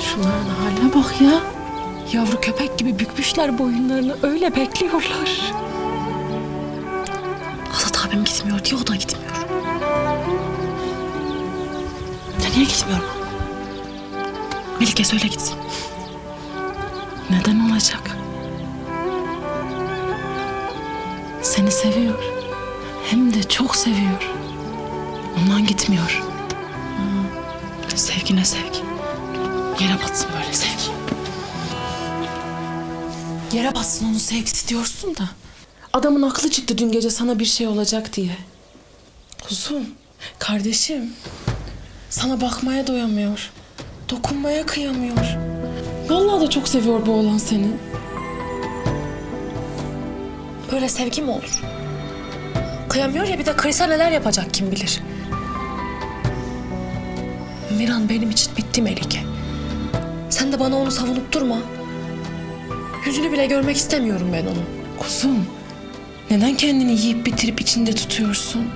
Şunların haline bak ya. Yavru köpek gibi bükmüşler boyunlarını öyle bekliyorlar. Abim gitmiyor diye o da gitmiyor. Ya niye gitmiyor bu? Melike söyle gitsin. Neden olacak? Seni seviyor. Hem de çok seviyor. Ondan gitmiyor. Hmm. Sevgi ne sevgi? Yere batsın böyle sevgi. Yere batsın onun sevgisi diyorsun da. Adamın aklı çıktı dün gece sana bir şey olacak diye. Kuzum, kardeşim. Sana bakmaya doyamıyor. Dokunmaya kıyamıyor. Vallahi da çok seviyor bu oğlan seni. Böyle sevgi mi olur? Kıyamıyor ya bir de kıysa neler yapacak kim bilir. Miran benim için bitti Melike. Sen de bana onu savunup durma. Yüzünü bile görmek istemiyorum ben onun. Kuzum, neden kendini yiyip bitirip içinde tutuyorsun?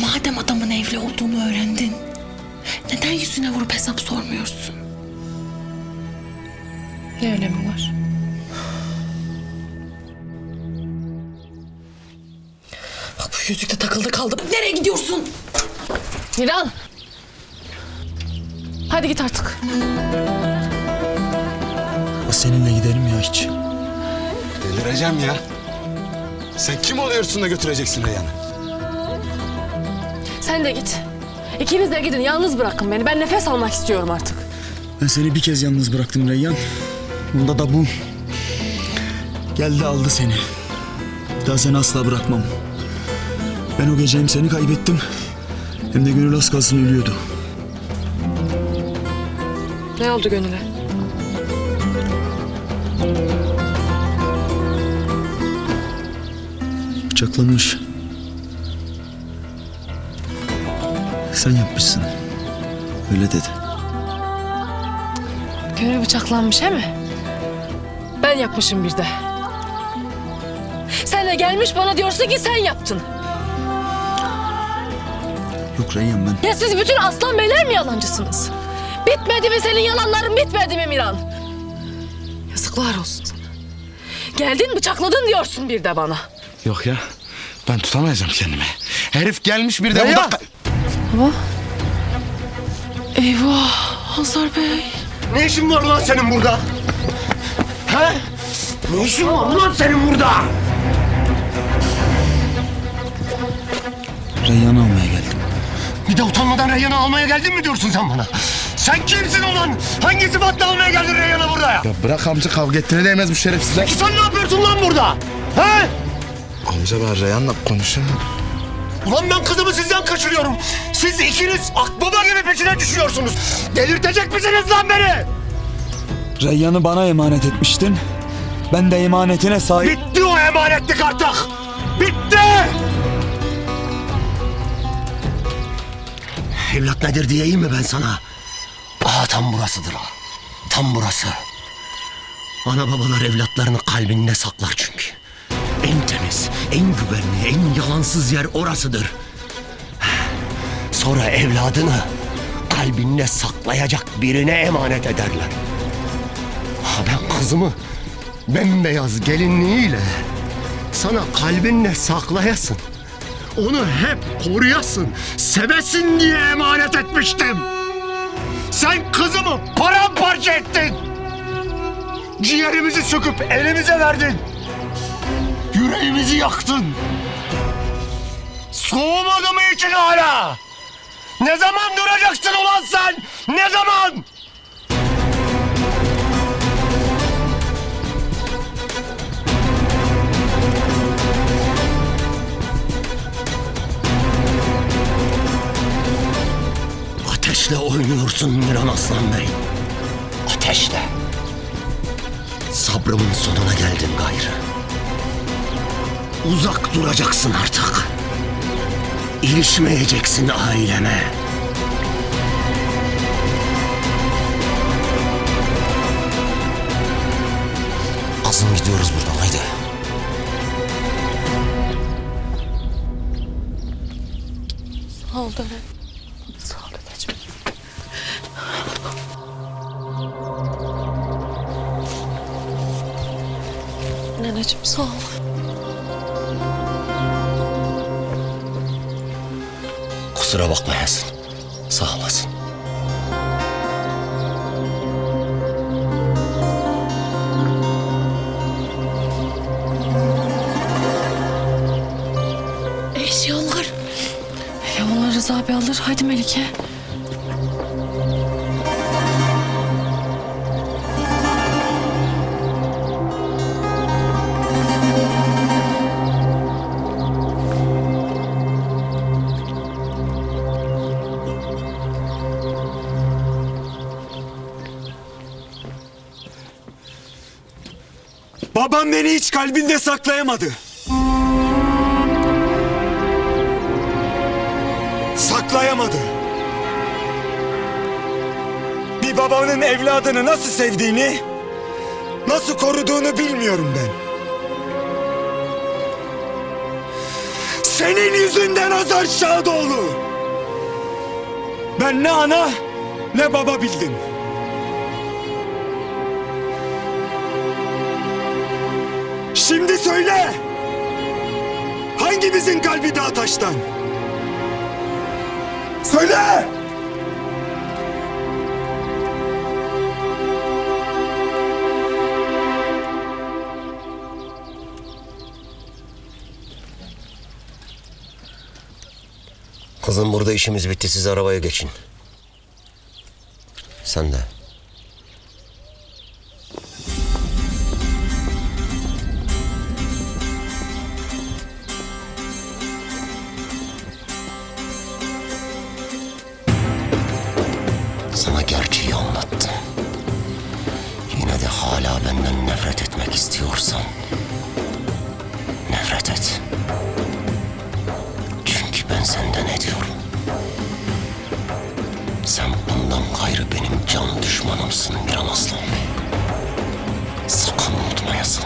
Madem adamın evli olduğunu öğrendin, neden yüzüne vurup hesap sormuyorsun? Ne önemi var? Bak bu yüzük de takıldı kaldı. Nereye gidiyorsun? Miran! Hadi git artık. Seninle giderim ya hiç. Delireceğim ya. Sen kim oluyorsun da götüreceksin Reyhan'ı? Sen de git. İkiniz de gidin. Yalnız bırakın beni. Ben nefes almak istiyorum artık. Ben seni bir kez yalnız bıraktım Reyyan. Bunda da bu. Geldi aldı seni. Daha seni asla bırakmam. Ben o gece hem seni kaybettim hem de gönül az kalsın ölüyordu. Ne oldu Gönül'e? Bıçaklamış. Sen yapmışsın. Öyle dedi. Gönül bıçaklanmış he mi? Ben yapmışım bir de. Sen de gelmiş bana diyorsun ki sen yaptın. Yok Reyyan ben. Ya siz bütün aslan beyler mi yalancısınız? Bitmedi mi senin yalanların bitmedi mi Miran? Yazıklar olsun sana. Geldin bıçakladın diyorsun bir de bana. Yok ya. Ben tutamayacağım kendimi. Herif gelmiş bir de bu Reyhan! da... Eyvah Hazar Bey. Ne işin var lan senin burada? He? Ne işin var lan senin burada? Reyyan'ı almaya geldim. Bir de utanmadan Reyhan'ı almaya geldin mi diyorsun sen bana? Sen kimsin ulan? Hangi sıfatla almaya geldin Reyhan'ı buraya? Ya bırak amca kavga ettiğine değmez bu şerefsizler. Sen ne yapıyorsun lan burada? He? Amca ben Reyhan'la konuşayım. Ulan ben kızımı sizden kaçırıyorum. Siz ikiniz akbaba gibi peşine düşüyorsunuz. Delirtecek misiniz lan beni? Reyyan'ı bana emanet etmiştin. Ben de emanetine sahip... Bitti o emanetlik artık. Bitti. Evlat nedir diyeyim mi ben sana? Aha tam burasıdır ha. Tam burası. Ana babalar evlatlarını kalbinde saklar çünkü. Temiz, en güvenli, en yalansız yer orasıdır. Sonra evladını kalbinde saklayacak birine emanet ederler. Ha ben kızımı bembeyaz gelinliğiyle sana kalbinle saklayasın. Onu hep koruyasın, sevesin diye emanet etmiştim. Sen kızımı paramparça ettin. Ciğerimizi söküp elimize verdin. Yüreğimizi yaktın. Soğumadı mı için hala? Ne zaman duracaksın ulan sen? Ne zaman? Ateşle oynuyorsun Miran Aslan Bey. Ateşle. Sabrımın sonuna geldin gayrı. Uzak duracaksın artık. İlişmeyeceksin aileme. Azım gidiyoruz buradan haydi. Sağ ol dede. Sağ ol dedeciğim. Neneciğim sağ ol. Kusura bakmayasın. Sağ olasın. Eşyalar. Ya onlar Rıza abi alır. Haydi Melike. Babam beni hiç kalbinde saklayamadı. Saklayamadı. Bir babanın evladını nasıl sevdiğini, nasıl koruduğunu bilmiyorum ben. Senin yüzünden Azar Şadoğlu. Ben ne ana ne baba bildim. Söyle. Hangimizin kalbi daha taştan? Söyle! Kızım burada işimiz bitti. Siz arabaya geçin. Sen de. Nefret etmek istiyorsan nefret et. Çünkü ben senden ediyorum. Sen bundan gayrı benim can düşmanımsın Miran Aslan. Sakın unutmayasın.